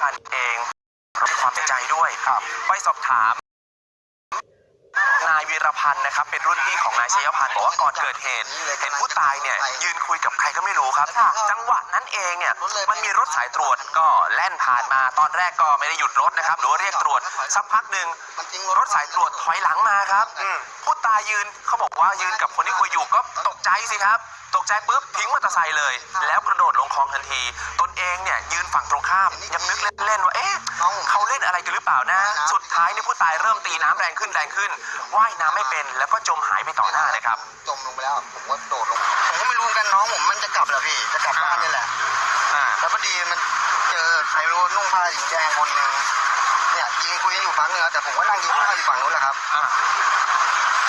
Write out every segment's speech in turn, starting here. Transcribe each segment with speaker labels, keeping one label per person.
Speaker 1: พันธ์เองเรามีความเสียใจด้วย
Speaker 2: ครับ
Speaker 1: ไปสอบถาม นายวีรพันธ์นะครับ เป็นรุ่นพี่ของนายชัยพันธ์บอกว่าก่อนเกิดเหตุ เห็นผู้ตายเนี่ยยืนคุยกับใครก็ไม่รู้ครับ
Speaker 3: ค่ะ
Speaker 1: จังหวะนั้นเองเนี่ยมันมีรถสายตรวจก็แล่นผ่านมาตอนแรกก็ไม่ได้หยุดรถนะครับ หรือว่าเรียกตรวจสักพักหนึ่งรถสายตรวจถอยหลังมาครับ
Speaker 2: อืม
Speaker 1: ผู้ตายยืนเขาบอกว่ายืนกับคนที่คุยอยู่ก็ตกใจสิครับ ตกใจปุ๊บทิ้งมอเตอร์ไซค์เลย แล้วกระโดดลงคลองทันที ตนเองเนี่ยยืนฝั่งตรงข้ามยังนึกเล่นๆว่าเอ๊ะเขาเล่นอะไรกันหรือเปล่านะ สุดท้ายเนี่ยผู้ตายเริ่มตีน้ำแรงขึ้นแรงขึ้นว่ายน้ำไม่เป็นแล้วก็จมหายไปต่อหน้าเลยครับ
Speaker 2: จมลงไปแล้วผมก็โดดลงผมก็ไม่รู้เหมือนกันน้องผมมันจะกลับเหรอพี่จะกลับบ้านนี่แหละ
Speaker 1: อ่า
Speaker 2: แล้วพอดีมันเจอใครไม่รู้นุ่งผ้าสีแดงคนหนึ่งเนี่ยยิงคุยกันอยู่ฝั่งนึงแล้วแต่ผมก็นั่งยิงผ้าอยู่ฝั่งนู้นแหละครับ
Speaker 1: อ่า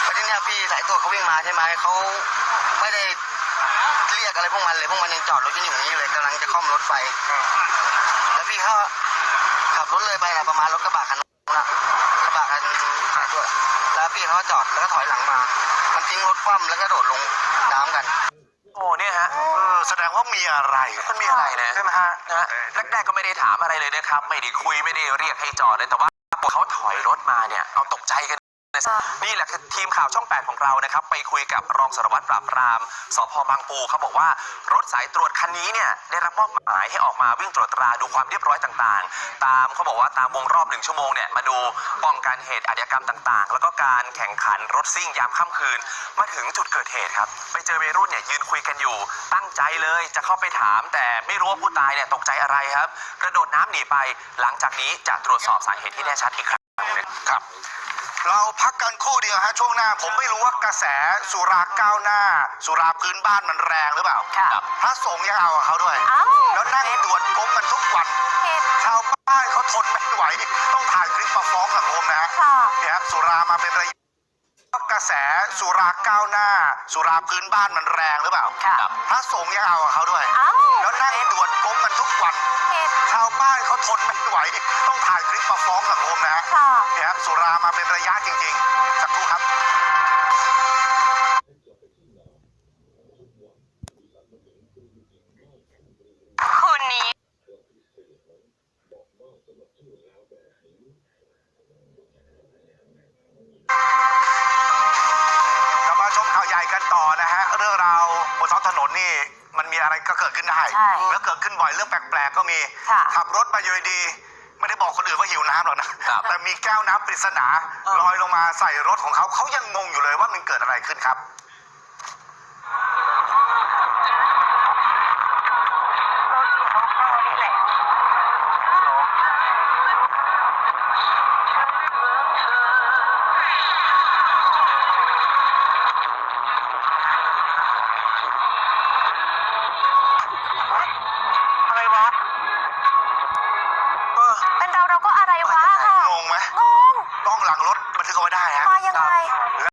Speaker 2: แล้วทีเนี้ยพี่สายตรวจเขาวิ่งมาใช่ไหมเขาไม่ได้ เรียกอะไรพวกมันเลยพวกมันยังจอดรถกันอยู่อย่างนี้เลยกำลังจะค่อมรถไฟ แล้วพี่เขาขับรถเลยไปนะประมาณรถกระบะคันนั้นนะกระบะคันสายตรวจแล้วพี่เขาก็จอดแล้วก็ถอยหลังมา มันทิ้งรถคว่ำแล้วก็โดดลงน้ำกัน
Speaker 1: โอ้เนี่ยฮะ
Speaker 2: เออแสดงว่ามีอะไร
Speaker 1: มันมีอะไรนะ
Speaker 2: ใช่ไหมฮะ
Speaker 1: นะฮะแรกๆก็ไม่ได้ถามอะไรเลยนะครับ ไม่ได้คุยไม่ได้เรียกให้จอดเลยแต่ว่าพอเขาถอยรถมาเนี่ยเอาตกใจกัน นี่แหละคือทีมข่าวช่อง8ของเรานะครับไปคุยกับรองสารวัตรปราบปรามสพบางปูเขาบอกว่ารถสายตรวจคันนี้เนี่ยได้รับมอบหมายให้ออกมาวิ่งตรวจตราดูความเรียบร้อยต่างๆ ตามเขาบอกว่าตามวงรอบหนึ่งชั่วโมงเนี่ยมาดูป้องกันเหตุอาชญากรรมต่างๆ แล้วก็การแข่งขันรถซิ่งยามค่ำคืน มาถึงจุดเกิดเหตุครับไปเจอวัยรุ่นเนี่ยยืนคุยกันอยู่ ตั้งใจเลยจะเข้าไปถาม แต่ไม่รู้ว่าผู้ตายเนี่ยตกใจอะไรครับ กระโดดน้ำหนีไปหลังจากนี้จะตรวจสอบสาเหตุที่แน่ชัดอีกครั้ง
Speaker 2: ครับ เราพักกันครู่เดียวฮะช่วงหน้า ผมไม่รู้ว่ากระแสสุราก้าวหน้า สุราพื้นบ้านมันแรงหรือเปล่า
Speaker 3: ค่ะ
Speaker 1: ครับ
Speaker 2: พระสงฆ์ยังเอากับเขาด้วย
Speaker 3: เอ้า
Speaker 2: แล้วนั่งตรวจก้มกันทุกวัน
Speaker 3: เหตุ
Speaker 2: ชาวบ้านเขาทนไม่ไหว ต้องถ่ายคลิปมาฟ้องสังคมนะฮะ
Speaker 3: ค่ะ
Speaker 2: เนี่ยฮะสุรามาเป็นระยะกระแสสุราก้าวหน้า สุราพื้นบ้านมันแรงหรือเปล่า
Speaker 3: ค่ะ
Speaker 2: พระสงฆ์ยังเอากับเขาด้วย
Speaker 3: เอ้า
Speaker 2: แล้วนั่งตรวจก้มกันทุกวัน
Speaker 3: เหตุ
Speaker 2: ชาวบ้านเขาทนไม่ไหว ต้องถ่ายคลิปมาฟ้องสังคมนะฮะ
Speaker 3: ค่ะ
Speaker 2: เนี่ยฮะสุรามาเป็นระยะจริงๆ สักครู่ครับ
Speaker 3: คุณนี้
Speaker 2: กลับมาชมข่าวใหญ่กันต่อนะฮะ เรื่องราวบนท้องถนนนี่ มันมีอะไรก็เกิดขึ้นได้
Speaker 3: ใช่
Speaker 2: แล้วเกิดขึ้นบ่อยเรื่องแปลกๆก็มี
Speaker 3: ค่ะ
Speaker 2: ขับรถมาอยู่ดีๆ ไม่ได้บอกคนอื่นว่าหิวน้ำหรอกนะ
Speaker 1: ครับ
Speaker 2: แต่มีแก้วน้ำปริศนา
Speaker 1: เออ
Speaker 2: ลอยลงมาใส่รถของเขาเขายังงงอยู่เลยว่ามันเกิดอะไรขึ้นครับ งไหม
Speaker 3: งง
Speaker 2: กล้องหลังรถบันทึกเอาไว้ได้ฮะ ม
Speaker 3: ายังไงร